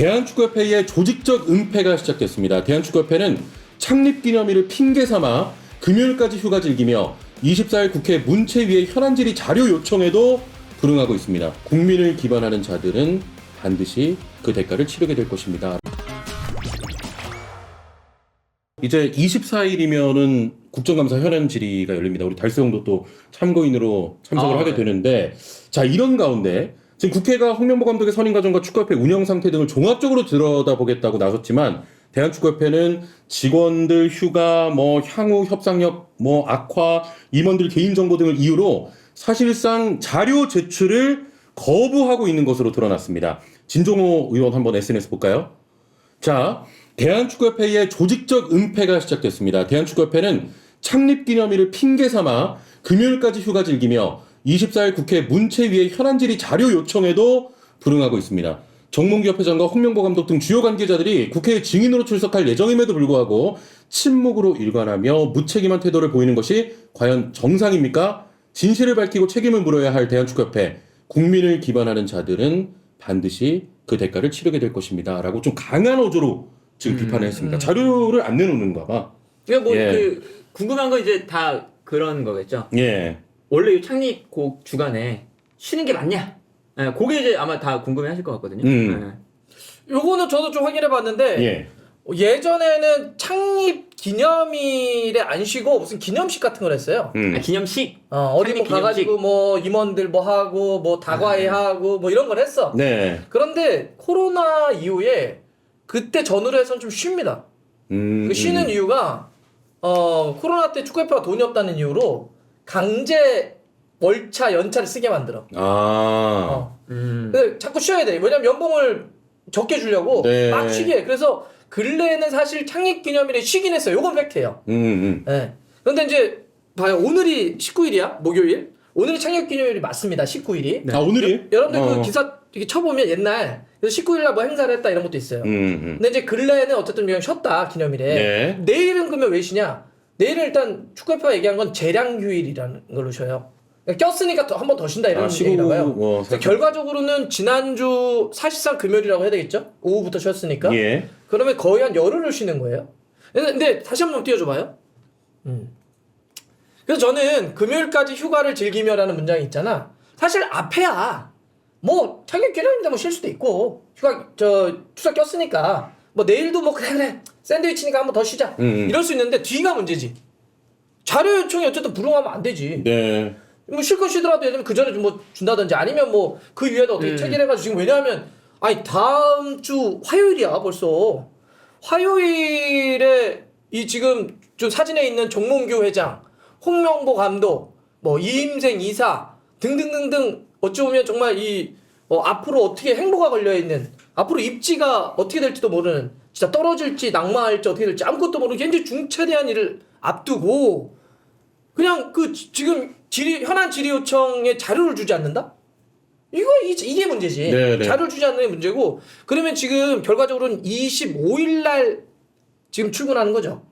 대한축구협회의 조직적 은폐가 시작됐습니다. 대한축구협회는 창립 기념일을 핑계 삼아 금요일까지 휴가 즐기며 24일 국회 문체위의 현안 질의 자료 요청에도 불응하고 있습니다. 국민을 기반하는 자들은 반드시 그 대가를 치르게 될 것입니다. 이제 24일이면은 국정감사 현안 질의가 열립니다. 우리 달수영도 또 참고인으로 참석을 아, 하게 네. 되는데 자 이런 가운데 지금 국회가 홍명보 감독의 선임 과정과 축구협회 운영 상태 등을 종합적으로 들여다보겠다고 나섰지만 대한축구협회는 직원들 휴가, 뭐 향후 협상력, 뭐 악화, 임원들 개인 정보 등을 이유로 사실상 자료 제출을 거부하고 있는 것으로 드러났습니다. 진종호 의원 한번 SNS 볼까요? 자, 대한축구협회의 조직적 은폐가 시작됐습니다. 대한축구협회는 창립 기념일을 핑계 삼아 금요일까지 휴가 즐기며 24일 국회 문체위의 현안 질의 자료 요청에도 불응하고 있습니다. 정몽규 협회장과 홍명보 감독 등 주요 관계자들이 국회에 증인으로 출석할 예정임에도 불구하고 침묵으로 일관하며 무책임한 태도를 보이는 것이 과연 정상입니까? 진실을 밝히고 책임을 물어야 할 대한축구협회. 국민을 기반하는 자들은 반드시 그 대가를 치르게 될 것입니다. 라고 좀 강한 어조로 지금 비판을 했습니다. 자료를 안 내놓는가 봐. 그러니까 뭐 예. 그 궁금한 건 이제 다 그런 거겠죠. 예. 원래 이 창립곡 주간에 쉬는 게 맞냐? 예, 그게 이제 아마 다 궁금해하실 것 같거든요. 음. 요거는 저도 좀 확인해 봤는데 예. 예전에는 창립 기념일에 안 쉬고 무슨 기념식 같은 걸 했어요. 예. 음. 아, 기념식. 어, 어디 뭐 창립 가가지고 뭐 임원들 뭐 하고 뭐 다과회 하고 뭐 이런 걸 했어. 네. 그런데 코로나 이후에 그때 전후로 해서는 좀 쉽니다. 음. 그 쉬는 음. 이유가 어 코로나 때 축구협회가 돈이 없다는 이유로 강제 월차 연차를 쓰게 만들어. 아. 어. 음. 근데 자꾸 쉬어야 돼. 왜냐면 연봉을 적게 주려고 네. 막 쉬게. 해. 그래서 근래에는 사실 창립 기념일에 쉬긴 했어요. 요건 팩트예요. 음. 음. 예. 그런데 이제 봐요. 오늘이 19일이야. 목요일. 오늘이 창립 기념일이 맞습니다. 19일이. 아, 오늘이? 여러분들 어. 그 기사 이렇게 쳐보면 옛날 그래서 19일 날뭐 행사를 했다 이런 것도 있어요. 음. 음. 근데 이제 근래에는 어쨌든 그냥 쉬었다 기념일에. 네. 내일은 그러면 왜 쉬냐? 내일은 일단 축구협회가 얘기한 건 재량 휴일이라는 걸로 쉬어요. 그러니까 꼈으니까 한 번 더 쉰다 이런 아, 얘기나 봐요. 살짝- 결과적으로는 지난주 사실상 금요일이라고 해야 되겠죠? 오후부터 쉬었으니까. 예. 그러면 거의 한 열흘을 쉬는 거예요. 근데, 다시 한 번 띄워줘봐요. 음. 그래서 저는 금요일까지 휴가를 즐기며라는 문장이 있잖아. 사실 앞에야 뭐 창립 기념인데 뭐 쉴 수도 있고 휴가 저 추석 꼈으니까 뭐 내일도 뭐 그래 그래 샌드위치니까 한번 더 쉬자 음. 이럴 수 있는데 뒤가 문제지. 자료 요청이 어쨌든 불응하면 안 되지. 네. 뭐 실컷 쉬더라도 예를 들면 그 전에 좀 뭐 준다든지 아니면 뭐 그 위에다 어떻게 음. 체결해가지고 지금 왜냐하면 아니 다음 주 화요일이야 벌써 화요일에 이 지금 좀 사진에 있는 정몽규 회장, 홍명보 감독, 뭐 이임생 이사 등등등등 어찌 보면 정말 이 어, 앞으로 어떻게 행보가 걸려 있는 앞으로 입지가 어떻게 될지도 모르는 진짜 떨어질지 낙마할지 어떻게 될지 아무것도 모르는 굉장히 중차대한 일을 앞두고 그냥 그 지- 지금 질의 현안 질의 요청에 자료를 주지 않는다? 이거 이- 이게 문제지. 네, 네. 자료를 주지 않는 게 문제고 그러면 지금 결과적으로는 25일 날 지금 출근하는 거죠.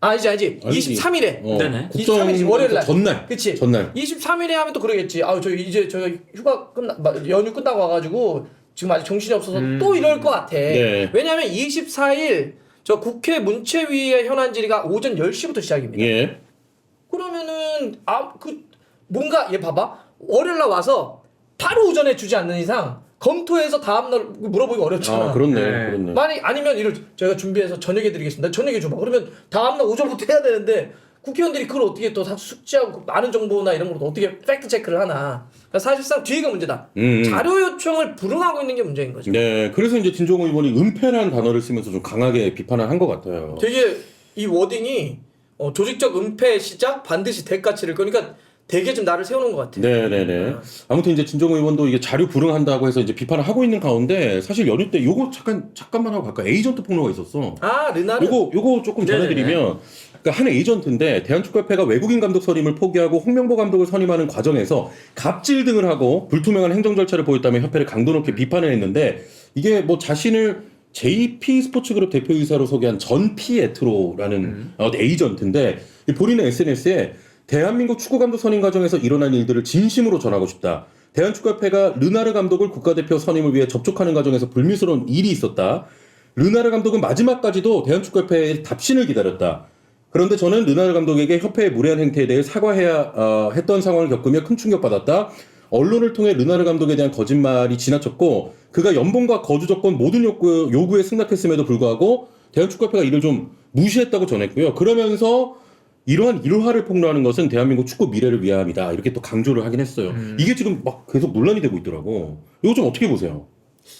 아, 아니지 아니지. 아니지. 23일에. 어, 네네. 국정 23일이지, 월요일 날. 전날. 그치? 전날. 23일에 하면 또 그러겠지. 아, 저 이제 저 휴가 끝나 마- 연휴 끝나고 와가지고 지금 아직 정신이 없어서 음. 또 이럴 것 같아. 네. 왜냐하면 24일 저 국회 문체위의 현안 질의가 오전 10시부터 시작입니다. 예. 그러면은 아 그 뭔가 얘 봐봐 월요일 날 와서 바로 오전에 주지 않는 이상 검토해서 다음 날 물어보기 어렵잖아. 아, 그렇네. 네. 그렇네. 만약 아니면 이를 저희가 준비해서 저녁에 드리겠습니다. 저녁에 줘봐. 그러면 다음 날 오전부터 해야 되는데 국회의원들이 그걸 어떻게 또 다 숙지하고 그 많은 정보나 이런 걸 어떻게 팩트 체크를 하나? 그러니까 사실상 뒤가 문제다. 음. 자료 요청을 불응하고 있는 게 문제인 거죠. 네. 그래서 이제 진종호 의원이 은폐라는 단어를 쓰면서 좀 강하게 비판을 한 것 같아요. 되게 이 워딩이 어, 조직적 은폐 시작 반드시 대가 치를 거니까 되게 좀 나를 세우는 것 같아요. 네네네. 아무튼 이제 진정호 의원도 이게 자료 불응한다고 해서 이제 비판을 하고 있는 가운데 사실 연휴 때 요거 잠깐 잠깐만 하고 갈까 에이전트 폭로가 있었어. 아 르나르. 요거 요거 조금 네네네. 전해드리면 그러니까 한 에이전트인데 대한축구협회가 외국인 감독 선임을 포기하고 홍명보 감독을 선임하는 과정에서 갑질 등을 하고 불투명한 행정 절차를 보였다며 협회를 강도 높게 비판을 했는데 이게 뭐 자신을 JP 스포츠그룹 대표이사로 소개한 전 피에트로라는 어, 에이전트인데 이 본인의 SNS에 대한민국 축구 감독 선임 과정에서 일어난 일들을 진심으로 전하고 싶다. 대한축구협회가 르나르 감독을 국가대표 선임을 위해 접촉하는 과정에서 불미스러운 일이 있었다. 르나르 감독은 마지막까지도 대한축구협회의 답신을 기다렸다. 그런데 저는 르나르 감독에게 협회의 무례한 행태에 대해 사과해야 어, 했던 상황을 겪으며 큰 충격받았다. 언론을 통해 르나르 감독에 대한 거짓말이 지나쳤고 그가 연봉과 거주 조건 모든 요구, 요구에 승낙했음에도 불구하고 대한축구협회가 이를 좀 무시했다고 전했고요. 그러면서 이러한 일화를 폭로하는 것은 대한민국 축구 미래를 위함이다. 이렇게 또 강조를 하긴 했어요. 이게 지금 막 계속 논란이 되고 있더라고. 이거 좀 어떻게 보세요?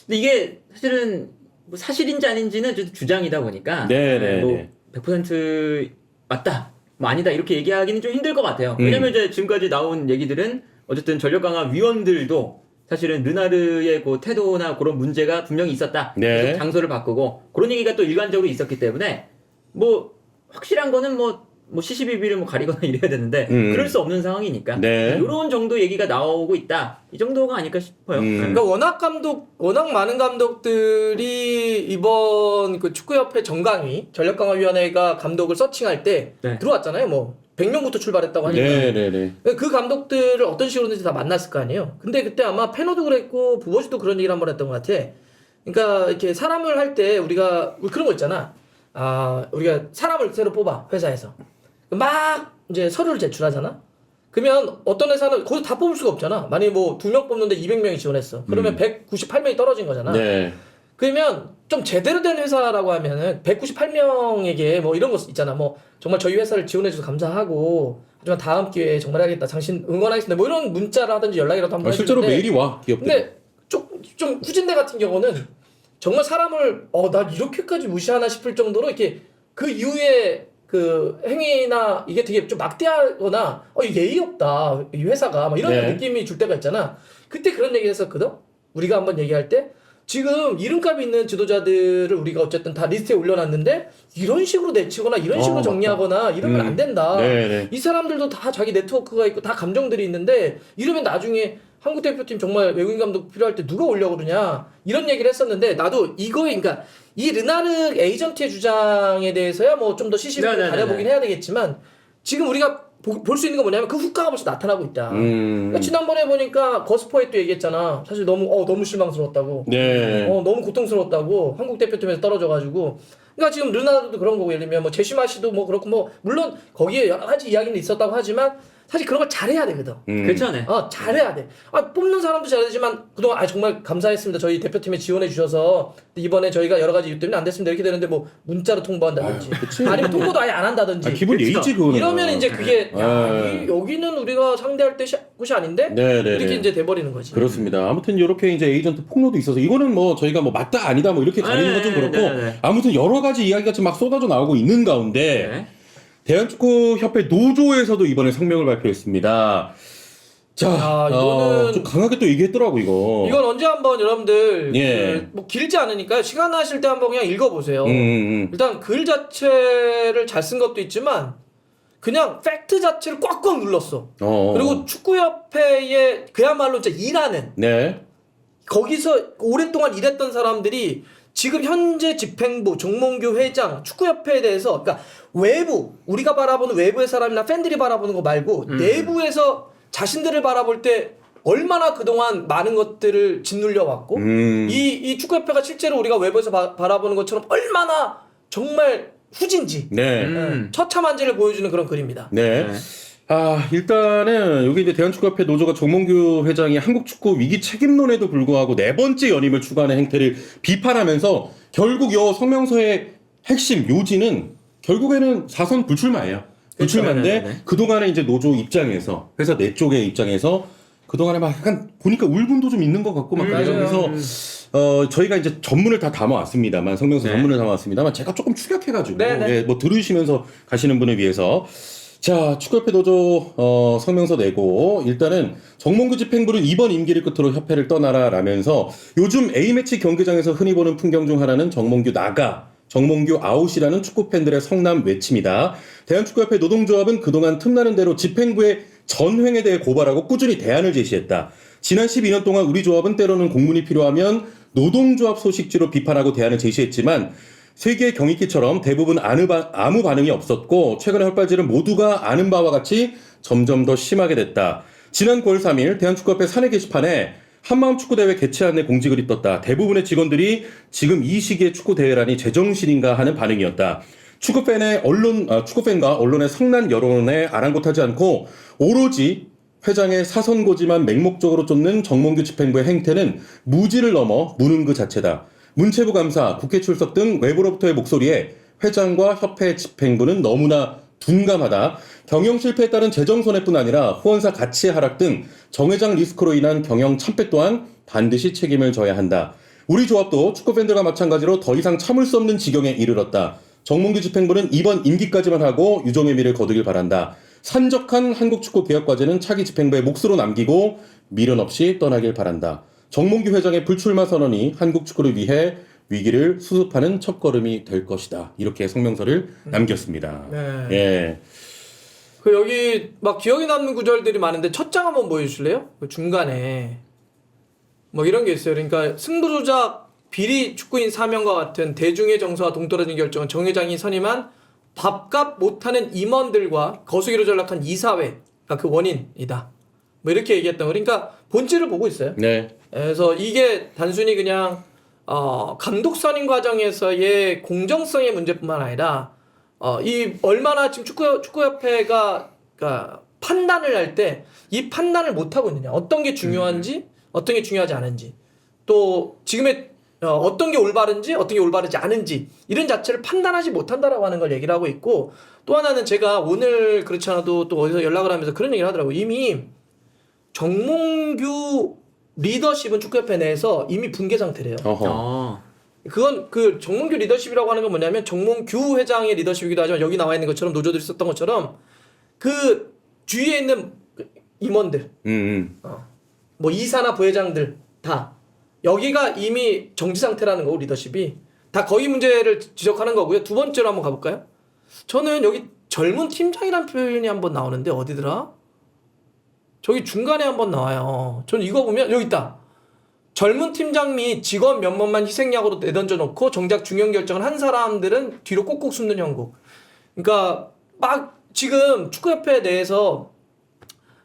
근데 이게 사실은 뭐 사실인지 아닌지는 좀 주장이다 보니까 네, 네, 뭐 네. 100% 맞다, 뭐 아니다 이렇게 얘기하기는 좀 힘들 것 같아요. 음. 왜냐면 이제 지금까지 나온 얘기들은 어쨌든 전력 강화 위원들도 사실은 르나르의 그 태도나 그런 문제가 분명히 있었다. 네. 계속 장소를 바꾸고 그런 얘기가 또 일관적으로 있었기 때문에 뭐 확실한 거는 뭐. 뭐 CCBB를 뭐 가리거나 이래야 되는데 음. 그럴 수 없는 상황이니까 네. 이런 정도 얘기가 나오고 있다 이 정도가 아닐까 싶어요. 음. 그러니까 워낙 감독, 워낙 많은 감독들이 이번 그 축구협회 정강위 전력강화위원회가 감독을 서칭할 때 네. 들어왔잖아요. 뭐 100명부터 출발했다고 하니까 네 네 네. 그 감독들을 어떤 식으로든지 다 만났을 거 아니에요. 근데 그때 아마 페노도 그랬고 부버지도 그런 얘기를 한 번 했던 것 같아. 그러니까 이렇게 사람을 할 때 우리가 뭐 그런 거 있잖아. 아 우리가 사람을 새로 뽑아 회사에서 막 이제 서류를 제출하잖아. 그러면 어떤 회사는 거기서 다 뽑을 수가 없잖아. 만약에 뭐 두 명 뽑는데 200명이 지원했어. 그러면 198명이 떨어진 거잖아. 네. 그러면 좀 제대로 된 회사라고 하면은 198명에게 뭐 이런 거 있잖아. 뭐 정말 저희 회사를 지원해줘서 감사하고 하지만 다음 기회에 정말 하겠다. 당신 응원하겠습니다. 뭐 이런 문자라든지 연락이라도 한번 아, 실제로 해주는데 메일이 와 기업들. 근데 좀, 좀 후진대 같은 경우는 정말 사람을 어 나 이렇게까지 무시하나 싶을 정도로 이렇게 그 이후에 그 행위나 이게 되게 좀 막대하거나 어 예의 없다. 이 회사가 막 이런 네. 느낌이 줄 때가 있잖아. 그때 그런 얘기 했었거든? 우리가 한번 얘기할 때? 지금 이름값 있는 지도자들을 우리가 어쨌든 다 리스트에 올려놨는데 이런 식으로 내치거나 이런 식으로 어, 정리하거나 이러면 음. 안 된다. 네네. 이 사람들도 다 자기 네트워크가 있고 다 감정들이 있는데 이러면 나중에 한국 대표팀 정말 외국인 감독 필요할 때 누가 올려 그러냐? 이런 얘기를 했었는데 나도 이거에 그러니까 이 르나르 에이전트의 주장에 대해서야 뭐 좀 더 시시비를 네네네네. 가려보긴 해야 되겠지만 지금 우리가 볼 수 있는 건 뭐냐면 그 후과가 벌써 나타나고 있다. 음. 그러니까 지난번에 보니까 거스퍼에 또 얘기했잖아. 사실 너무 어 너무 실망스러웠다고. 네. 어 너무 고통스러웠다고 한국 대표팀에서 떨어져가지고 그러니까 지금 르나르도 그런 거고 예를 들면 뭐 제시마 씨도 뭐 그렇고 뭐 물론 거기에 여러 가지 이야기는 있었다고 하지만 사실 그런 걸 잘해야 되거든. 음. 그렇죠, 네. 어 잘해야 돼. 아 뽑는 사람도 잘해야 되지만 그동안 아 정말 감사했습니다. 저희 대표팀에 지원해 주셔서 이번에 저희가 여러 가지 이유 때문에 안 됐습니다. 이렇게 되는데 뭐 문자로 통보한다든지 아유, 그치. 아니면 통보도 아예 안 한다든지 아, 기본. 예의지 그거는. 이러면 이제 그게 야, 네. 이- 여기는 우리가 상대할 때 시- 곳이 아닌데 네네네. 이렇게 이제 돼버리는 거지. 그렇습니다. 아무튼 이렇게 이제 에이전트 폭로도 있어서 이거는 뭐 저희가 뭐 맞다 아니다 뭐 이렇게 가리는 건 좀 네, 그렇고 네, 네. 아무튼 여러 가지 이야기가 지금 막 쏟아져 나오고 있는 가운데 네. 대한축구협회 노조에서도 이번에 성명을 발표했습니다. 자, 야, 어, 이거는- 좀 강하게 또 얘기했더라고 이거. 이건 언제 한번 여러분들 예. 그, 뭐 길지 않으니까 시간 나실 때 한번 그냥 읽어보세요. 음, 음, 일단 글 자체를 잘 쓴 것도 있지만 그냥 팩트 자체를 꽉꽉 눌렀어. 음. 어. 그리고 축구협회에 그야말로 진짜 일하는 네. 거기서 오랫동안 일했던 사람들이 지금 현재 집행부, 정몽규 회장, 축구협회에 대해서 그러니까 외부 우리가 바라보는 외부의 사람이나 팬들이 바라보는 거 말고 음. 내부에서 자신들을 바라볼 때 얼마나 그동안 많은 것들을 짓눌려 왔고 음. 이, 이 축구협회가 실제로 우리가 외부에서 바, 바라보는 것처럼 얼마나 정말 후진지 네. 음. 예, 처참한지를 보여주는 그런 글입니다. 네. 네. 아, 일단은 여기 이제 대한축구협회 노조가 정몽규 회장이 한국 축구 위기 책임론에도 불구하고 네 번째 연임을 추구하는 행태를 비판하면서 결국 요 성명서의 핵심 요지는 결국에는 사선 불출마예요. 불출마인데 네네네. 그동안에 이제 노조 입장에서 회사 내 쪽의 입장에서 그동안에 막 약간 보니까 울분도 좀 있는 것 같고 막 음, 그래서 맞아요. 그래서 어 저희가 이제 전문을 다 담아왔습니다만 성명서 네. 전문을 담아왔습니다만 제가 조금 축약해가지고 네, 네. 예, 뭐 들으시면서 가시는 분을 위해서 자 축구협회 노조 어, 성명서 내고 일단은 정몽규 집행부는 이번 임기를 끝으로 협회를 떠나라라면서 요즘 A 매치 경기장에서 흔히 보는 풍경 중 하나는 정몽규 나가. 정몽규 아웃이라는 축구 팬들의 성남 외침이다. 대한축구협회 노동조합은 그동안 틈나는 대로 집행부의 전횡에 대해 고발하고 꾸준히 대안을 제시했다. 지난 12년 동안 우리 조합은 때로는 공문이 필요하면 노동조합 소식지로 비판하고 대안을 제시했지만 세계 경익기처럼 대부분 아무, 반응이 없었고 최근의 헛발질은 모두가 아는 바와 같이 점점 더 심하게 됐다. 지난 9월 3일 대한축구협회 사내 게시판에 한마음 축구대회 개최 안내 공지글이 떴다. 대부분의 직원들이 지금 이 시기에 축구대회라니 제정신인가 하는 반응이었다. 축구팬의 언론, 아, 축구팬과 언론의 성난 여론에 아랑곳하지 않고 오로지 회장의 사선고지만 맹목적으로 쫓는 정몽규 집행부의 행태는 무지를 넘어 무능 그 자체다. 문체부 감사, 국회 출석 등 외부로부터의 목소리에 회장과 협회 집행부는 너무나 둔감하다. 경영 실패에 따른 재정 손해뿐 아니라 후원사 가치 하락 등 정회장 리스크로 인한 경영 참패 또한 반드시 책임을 져야 한다. 우리 조합도 축구 팬들과 마찬가지로 더 이상 참을 수 없는 지경에 이르렀다. 정몽규 집행부는 이번 임기까지만 하고 유종의 미를 거두길 바란다. 산적한 한국 축구 개혁 과제는 차기 집행부의 몫으로 남기고 미련 없이 떠나길 바란다. 정몽규 회장의 불출마 선언이 한국 축구를 위해 위기를 수습하는 첫걸음이 될 것이다. 이렇게 성명서를 남겼습니다. 네. 예. 그 여기 막 기억에 남는 구절들이 많은데 첫 장 한번 보여주실래요? 그 중간에 뭐 이런 게 있어요. 그러니까 승부조작 비리 축구인 사명과 같은 대중의 정서와 동떨어진 결정은 정 회장이 선임한 밥값 못하는 임원들과 거수기로 전락한 이사회가 그 원인이다. 뭐 이렇게 얘기했던 거. 그러니까 본질을 보고 있어요. 네. 그래서 이게 단순히 그냥 어, 감독 선임 과정에서의 공정성의 문제뿐만 아니라 어, 이 얼마나 지금 축구 축구협회가 그러니까 판단을 할 때 이 판단을 못 하고 있느냐, 어떤 게 중요한지, 어떤 게 중요하지 않은지, 또 지금의 어, 어떤 게 올바른지, 어떤 게 올바르지 않은지 이런 자체를 판단하지 못한다라고 하는 걸 얘기를 하고 있고 또 하나는 제가 오늘 그렇지 않아도 또 어디서 연락을 하면서 그런 얘기를 하더라고 요 이미 정몽규 리더십은 축구협회 내에서 이미 붕괴 상태래요. 어허. 어. 그건 그 정몽규 리더십이라고 하는 건 뭐냐면 정몽규 회장의 리더십이기도 하지만 여기 나와 있는 것처럼 노조들이 썼던 것처럼 그 주위에 있는 그 임원들, 음, 음. 뭐 이사나 부회장들 다 여기가 이미 정지 상태라는 거고 리더십이 다 거의 문제를 지적하는 거고요. 두 번째로 한번 가볼까요? 저는 여기 젊은 팀장이라는 표현이 한번 나오는데 어디더라? 저기 중간에 한번 나와요. 저는 이거 보면 여기 있다. 젊은 팀장 및 직원 몇몇만 희생약으로 내던져 놓고 정작 중요한 결정을 한 사람들은 뒤로 꼭꼭 숨는 형국. 그러니까 막 지금 축구협회 내에서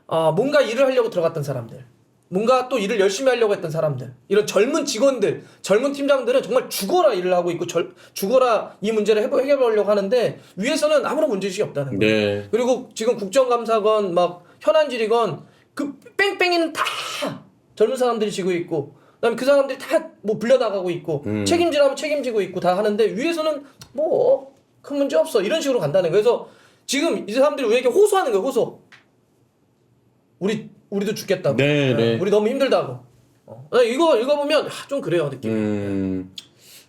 어, 뭔가 일을 하려고 들어갔던 사람들, 뭔가 또 일을 열심히 하려고 했던 사람들, 이런 젊은 직원들, 젊은 팀장들은 정말 죽어라 일을 하고 있고 절, 죽어라 이 문제를 해보- 해결하려고 하는데 위에서는 아무런 문제의식이 없다는 거예요. 네. 그리고 지금 국정감사건 막 현안 질이건 그 뺑뺑이는 다 젊은 사람들이 지고 있고 그다음에 그 사람들이 다 뭐 불려나가고 있고 음. 책임지라면 책임지고 있고 다 하는데 위에서는 뭐 큰 문제 없어 이런 식으로 간다는 거예요. 그래서 지금 이 사람들이 우리에게 호소하는 거예요. 호소. 우리 우리도 죽겠다고. 네, 네. 우리 너무 힘들다고. 어. 이거 읽어보면 아, 좀 그래요 느낌. 이 음.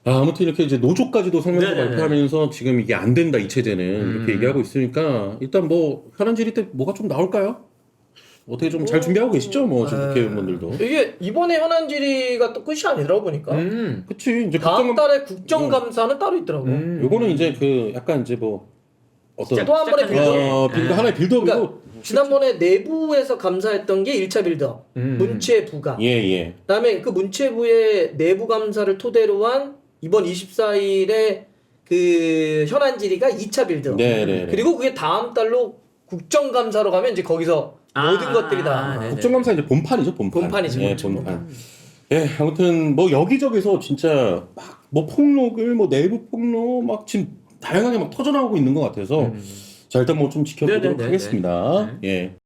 아, 아무튼 이렇게 이제 노조까지도 성명서 네네네. 발표하면서 지금 이게 안 된다 이 체제는 음. 이렇게 얘기하고 있으니까 일단 뭐 현안 질의 때 뭐가 좀 나올까요? 어떻게 좀 잘 준비하고 계시죠? 뭐 지금 네. 국회의원분들도. 이게 이번에 현안 질의가 또 끝이 아니더라고 보니까. 음. 그치 이제 다음 국정 달에 국정감사는 따로 있더라고. 음. 요거는 이제 그 약간 이제 뭐 어떤 또 한 번의 시작하는 빌드업. 어, 빌드 네. 하나의 빌드업이고 그러니까 지난번에 내부에서 감사했던 게 1차 빌드업. 음. 문체부가. 예, 예. 그다음에 그 문체부의 내부 감사를 토대로 한 이번 24일에 그 현안 질의가 2차 빌드업. 네, 네. 네. 그리고 그게 다음 달로 국정감사로 가면 이제 거기서 아, 모든 것들이 다 아, 네네. 국정감사 이제 본판이죠, 본판. 본판이죠, 예, 그렇죠, 본판. 예, 아무튼 뭐 여기저기서 진짜 막 뭐 폭로글, 뭐 내부 폭로 막 지금 다양하게 막 터져 나오고 있는 것 같아서 음. 자 일단 뭐 좀 지켜보도록 네네네네. 하겠습니다. 네. 예.